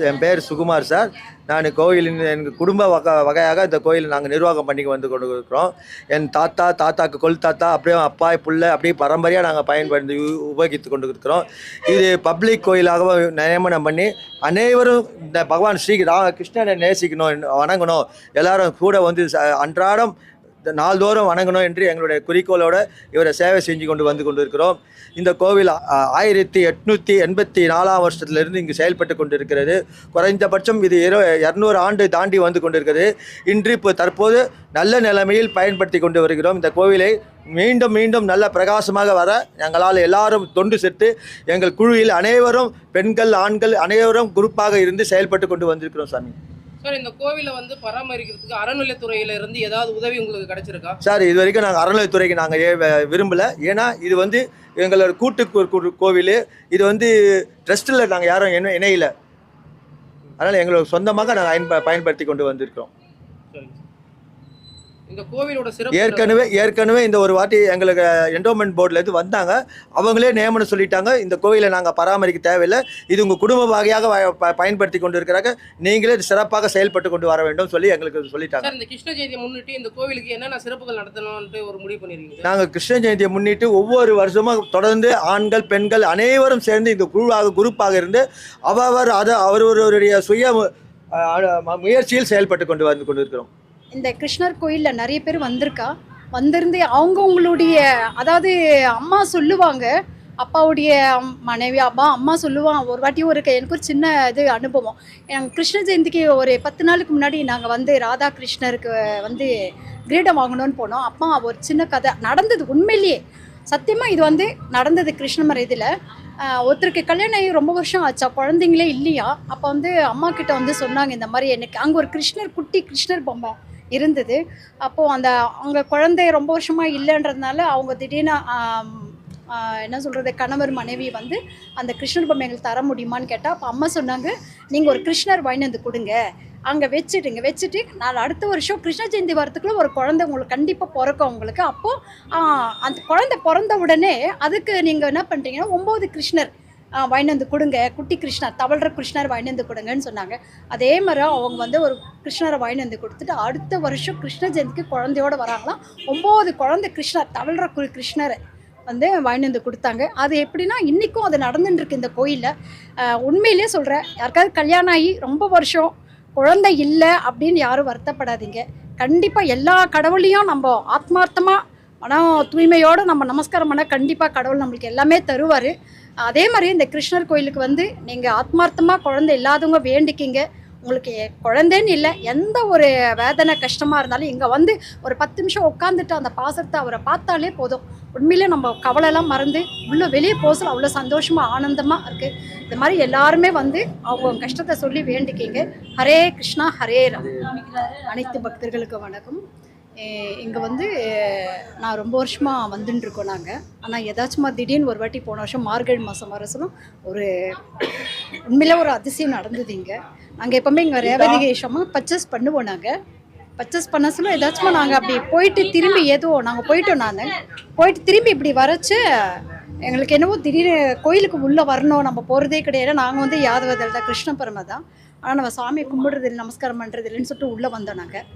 என் பேர் சுகுமார் சார். நான் கோயிலின் எங்கள் குடும்ப வக வகையாக இந்த கோயில் நாங்கள் நிர்வாகம் பண்ணி வந்து கொண்டு இருக்கிறோம் என் தாத்தா தாத்தாக்கு கொல் தாத்தா அப்படியே அப்பா புள்ள அப்படியே பரம்பரையாக நாங்கள் பயன்படுத்தி உ- உபயோகித்து கொண்டு இருக்கிறோம் இது பப்ளிக் கோயிலாக நியமனம் பண்ணி அனைவரும் இந்த பகவான் ஸ்ரீ ராம கிருஷ்ணனை நேசிக்கணும் வணங்கணும். எல்லாரும் கூட வந்து ச- அன்றாடம் நாள்தோறும் வணங்கணும் என்று எங்களுடைய குறிக்கோளோடு இவரை சேவை செஞ்சு கொண்டு வந்து கொண்டிருக்கிறோம். இந்த கோவில் ஆயிரத்தி எட்நூற்றி எண்பத்தி நாலாம் வருஷத்துலேருந்து இங்கு செயல்பட்டு கொண்டிருக்கிறது. குறைந்தபட்சம் இது இரு இரநூறு ஆண்டு தாண்டி வந்து கொண்டிருக்கிறது. இன்று இப்போ தற்போது நல்ல நிலைமையில் பயன்படுத்தி கொண்டு வருகிறோம். இந்த கோவிலை மீண்டும் மீண்டும் நல்ல பிரகாசமாக வர எங்களால் எல்லாரும் தொண்டு செத்து எங்கள் குழுவில் அனைவரும் பெண்கள் ஆண்கள் அனைவரும் குரூப்பாக இருந்து செயல்பட்டு கொண்டு வந்திருக்கிறோம் சாமி. சார் இந்த கோவிலை வந்து பராமரிக்கிறதுக்கு அறநிலைத்துறையில இருந்து ஏதாவது உதவி உங்களுக்கு கிடைச்சிருக்கா? சார் இது வரைக்கும் நாங்கள் அறநிலைத்துறைக்கு நாங்கள் விரும்பல. ஏன்னா இது வந்து எங்களோட கூட்டு கோவில். இது வந்து ட்ரஸ்ட்டில் நாங்கள் யாரும் இணை இணையில. அதனால் எங்களுக்கு சொந்தமாக நாங்கள் பயன்ப பயன்படுத்தி கொண்டு வந்திருக்கிறோம். சரிங்க சார். இந்த கோவிலோட சிறப்பு ஏற்கனவே ஏற்கனவே இந்த ஒரு வாட்டி எங்களுக்கு என்டோமெண்ட் போர்ட்லேருந்து வந்தாங்க. அவங்களே நியமனம் சொல்லிட்டாங்க. இந்த கோவிலை நாங்கள் பராமரிக்க தேவையில்லை. இது உங்கள் குடும்ப வகையாக பயன்படுத்தி கொண்டு இருக்கிறாங்க நீங்களே சிறப்பாக செயல்பட்டு கொண்டு வர வேண்டும் சொல்லி எங்களுக்கு சொல்லிட்டாங்க. இந்த கிருஷ்ண ஜெயந்தியை முன்னிட்டு இந்த கோவிலுக்கு என்னென்ன சிறப்புகள் நடத்தணும்னு ஒரு முடிவு பண்ணிருக்கீங்க நாங்கள் கிருஷ்ண ஜெயந்தியை முன்னிட்டு ஒவ்வொரு வருஷமும் தொடர்ந்து ஆண்கள் பெண்கள் அனைவரும் சேர்ந்து இந்த குழுவாக குரூப்பாக இருந்து அவரவர் அது அவரவருடைய சுய முயற்சியில் செயல்பட்டு கொண்டு வந்து கொண்டிருக்கிறோம். இந்த கிருஷ்ணர் கோயிலில் நிறைய பேர் வந்திருக்கா? வந்திருந்து அவங்கவுங்களுடைய அதாவது அம்மா சொல்லுவாங்க அப்பாவுடைய மனைவி அப்பா அம்மா சொல்லுவான் ஒரு வாட்டி ஒரு எனக்கு ஒரு சின்ன இது அனுபவம். எங்கள் கிருஷ்ண ஜெயந்திக்கு ஒரு பத்து நாளுக்கு முன்னாடி நாங்கள் வந்து ராதா கிருஷ்ணருக்கு வந்து கிரீடம் வாங்கணும்னு போனோம். அப்பா ஒரு சின்ன கதை நடந்தது உண்மையிலேயே. சத்தியமாக இது வந்து நடந்தது கிருஷ்ணமர் இதில். ஒருத்தருக்கு கல்யாணம் ஆகி ரொம்ப வருஷம் ஆச்சா? குழந்தைங்களே இல்லையா? அப்போ வந்து அம்மா கிட்ட வந்து சொன்னாங்க இந்த மாதிரி எனக்கு அங்கே ஒரு கிருஷ்ணர் குட்டி கிருஷ்ணர் பொம்மை. இருந்தது. அப்போது அந்த அவங்க குழந்தை ரொம்ப வருஷமாக இல்லைன்றதுனால அவங்க திடீர்னு என்ன சொல்கிறது கணவர் மனைவி வந்து அந்த கிருஷ்ணர் பொம்மை எங்களுக்கு தர முடியுமான்னு கேட்டால் அப்போ அம்மா சொன்னாங்க நீங்கள் ஒரு கிருஷ்ணர் வாங்கி வந்து கொடுங்க. அங்கே வச்சுட்டுங்க வச்சுட்டு நான் அடுத்த வருஷம் கிருஷ்ண ஜெயந்தி வரத்துக்குள்ளே ஒரு குழந்தை உங்களுக்கு கண்டிப்பாக பிறக்கும் உங்களுக்கு அப்போது அந்த குழந்தை பிறந்த உடனே அதுக்கு நீங்கள் என்ன பண்ணுறீங்கன்னா ஒம்பது கிருஷ்ணர் வாங்கிட்டு வந்து கொடுங்க. குட்டி கிருஷ்ணர் தவழ்கிற கிருஷ்ணர் வாங்கிட்டு வந்து கொடுங்கன்னு சொன்னாங்க. அதே மாதிரி அவங்க வந்து ஒரு கிருஷ்ணரை வாங்கிட்டு வந்து கொடுத்துட்டு அடுத்த வருஷம் கிருஷ்ண ஜெயந்திக்கு குழந்தையோட வராங்களாம் ஒம்பது குழந்தை கிருஷ்ணர் தவழ்கிற கு- கிருஷ்ணரை வந்து வாங்கிட்டு வந்து கொடுத்தாங்க. அது எப்படின்னா இன்றைக்கும் அது நடந்துட்டு இருக்கு இந்த கோயிலில். உண்மையிலேயே சொல்கிறேன் யாருக்காவது கல்யாணம் ஆகி ரொம்ப வருஷம் குழந்தை இல்லை அப்படின்னு யாரும் வருத்தப்படாதீங்க. கண்டிப்பாக எல்லா கடவுளையும் நம்ம ஆத்மார்த்தமாக மனம் தூய்மையோடு நம்ம நமஸ்காரம் பண்ணால் கண்டிப்பாக கடவுள் நம்மளுக்கு எல்லாமே தருவார். அதே மாதிரி இந்த கிருஷ்ணர் கோயிலுக்கு வந்து நீங்கள் ஆத்மார்த்தமாக குழந்தை இல்லாதவங்க வேண்டிக்கிங்க. உங்களுக்கு குழந்தைன்னு இல்லை எந்த ஒரு வேதனை கஷ்டமாக இருந்தாலும் இங்கே வந்து ஒரு பத்து நிமிஷம் உட்காந்துட்டு அந்த பாசத்தை அவரை பார்த்தாலே போதும். உண்மையிலே நம்ம கவலைலாம் மறந்து உள்ளே வெளியே போசல அவ்வளோ சந்தோஷமாக ஆனந்தமாக இருக்குது இந்த மாதிரி எல்லாருமே வந்து அவங்க கஷ்டத்தை சொல்லி வேண்டிக்கிங்க. ஹரே கிருஷ்ணா ஹரே ராம். அனைத்து பக்தர்களுக்கு வணக்கம். இங்கே வந்து நான் ரொம்ப வருஷமாக வந்துட்டு இருக்கோம் நாங்கள் ஆனால் ஏதாச்சும் திடீர்னு ஒரு வாட்டி போன வருஷம் மார்கழி மாதம் வர சொல்லும் ஒரு உண்மையில ஒரு அதிசயம் நடந்தது இங்கே. நாங்கள் எப்போவுமே இங்கே ரேவதிகேஷமாக பர்ச்சேஸ் பண்ணுவோம் நாங்கள் பர்ச்சேஸ் பண்ண சொல்ல ஏதாச்சும் நாங்கள் அப்படி போயிட்டு திரும்பி ஏதோ நாங்கள் போயிட்டோம் நான். போயிட்டு திரும்பி இப்படி வரச்சு எங்களுக்கு என்னவோ திடீர்னு கோயிலுக்கு உள்ளே வரணும் நம்ம போகிறதே கிடையாது. நாங்கள் வந்து யாதவதல் தான் கிருஷ்ண பரம தான் ஆனால் நம்ம சாமியை கும்பிடுறது இல்லை நமஸ்காரம் பண்ணுறது இல்லைன்னு சொல்லிட்டு உள்ளே வந்தோம் நாங்கள்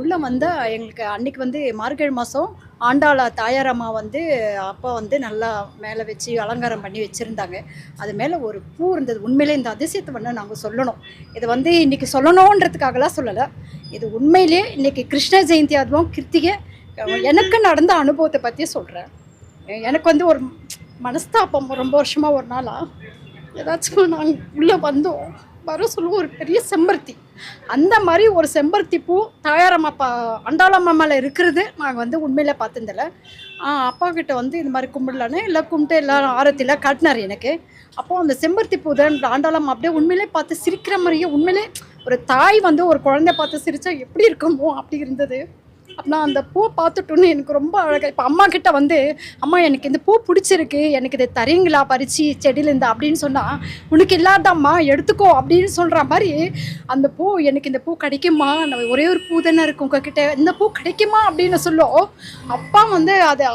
உள்ளே வந்தால் எங்களுக்கு அன்னைக்கு வந்து மார்கழி மாதம் ஆண்டாள தாயாரம்மா வந்து அப்பா வந்து நல்லா மேலே வச்சு அலங்காரம் பண்ணி வச்சுருந்தாங்க. அது மேலே ஒரு பூ இருந்தது. உண்மையிலே இந்த அதிசயத்தை வந்து நாங்கள் சொல்லணும். இது வந்து இன்றைக்கி சொல்லணுன்றதுக்காகலாம் சொல்லலை. இது உண்மையிலே இன்றைக்கி கிருஷ்ண ஜெயந்தி அதுவும் கிருத்திகை எனக்கு நடந்த அனுபவத்தை பற்றி சொல்கிறேன் எனக்கு வந்து ஒரு மனஸ்தாபம் ரொம்ப வருஷமாக ஒரு நாளாக ஏதாச்சும் நாங்கள் உள்ளே வந்தோம். வர சொல்லுவோம் ஒரு பெரிய செம்பருத்தி. அந்த மாதிரி ஒரு செம்பருத்தி பூ தாயாரம்மா பா அண்டாளம்மா மேலே இருக்கிறது நாங்கள் வந்து உண்மையில் பார்த்துருந்தில்ல அப்பா கிட்ட வந்து இந்த மாதிரி கும்பிடலான்னு எல்லாம் கும்பிட்டு எல்லாரும் ஆரத்திலாம் காட்டினார் எனக்கு. அப்போ அந்த செம்பருத்தி பூ தான் ஆண்டாளம்மா அப்படியே உண்மையிலே பார்த்து சிரிக்கிற மாதிரியே உண்மையிலே ஒரு தாய் வந்து ஒரு குழந்தைய பார்த்து சிரித்தா எப்படி இருக்குமோ அப்படி இருந்தது. நான் அந்த பூவை பார்த்துட்டோன்னு எனக்கு ரொம்ப அழகாக இப்போ அம்மா கிட்ட வந்து அம்மா எனக்கு இந்த பூ பிடிச்சிருக்கு. எனக்கு இதை தரீங்களா? பறித்து செடியிலேருந்து அப்படின்னு சொன்னால் உனக்கு இல்லாதாம்மா எடுத்துக்கோ அப்படின்னு சொல்கிற மாதிரி அந்த பூ எனக்கு இந்த பூ கிடைக்குமா? நம்ம ஒரே ஒரு பூ தானே இருக்கும் உங்ககிட்ட. இந்த பூ கிடைக்குமா? அப்படின்னு சொல்லும் அப்பா வந்து அதை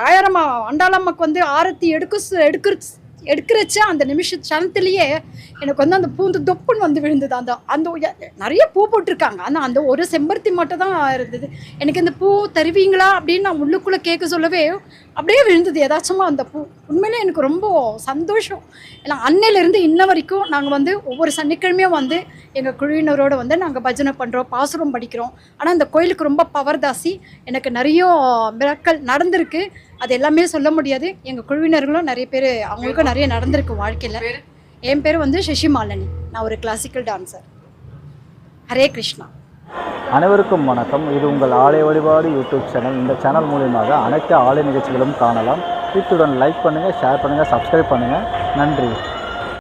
தாயாரம்மா அண்டாளம்மாக்கு வந்து ஆரத்தி எடுக்க எடுக்கிற எடுக்கிறச்ச அந்த நிமிஷ சனத்துலேயே எனக்கு வந்து அந்த பூ வந்து தொப்புன்னு வந்து விழுந்தது. அந்த அந்த நிறைய பூ போட்டிருக்காங்க. ஆனால் அந்த ஒரு செம்பருத்தி மட்டும் தான் இருந்தது. எனக்கு இந்த பூ தருவீங்களா அப்படின்னு நான் உள்ளுக்குள்ளே கேட்க சொல்லவே அப்படியே விழுந்தது. ஏதாச்சுமா அந்த பூ. உண்மையிலே எனக்கு ரொம்ப சந்தோஷம். ஏன்னா அன்னையிலேருந்து இன்ன வரைக்கும் நாங்கள் வந்து ஒவ்வொரு சனிக்கிழமையும் வந்து எங்கள் குழுவினரோட வந்து நாங்கள் பஜனை பண்ணுறோம் பாசுரம் படிக்கிறோம். ஆனால் அந்த கோயிலுக்கு ரொம்ப பவர் தாசி. எனக்கு நிறைய மிரக்கல் நடந்திருக்கு. அது எல்லாமே சொல்ல முடியாது. எங்கள் குழுவினர்களும் நிறைய பேர் அவங்களுக்கும் நிறைய நடந்திருக்கு வாழ்க்கையில்? என் பேர் வந்து சசிமாலினி நான் ஒரு கிளாசிக்கல் டான்சர் ஹரே கிருஷ்ணா. அனைவருக்கும் வணக்கம். இது உங்கள் ஆலய வழிபாடு யூடியூப் சேனல். இந்த சேனல் மூலியமாக அனைத்து ஆலய நிகழ்ச்சிகளும் காணலாம். இத்துடன் லைக் பண்ணுங்கள் ஷேர் பண்ணுங்கள் சப்ஸ்கிரைப் பண்ணுங்கள் நன்றி.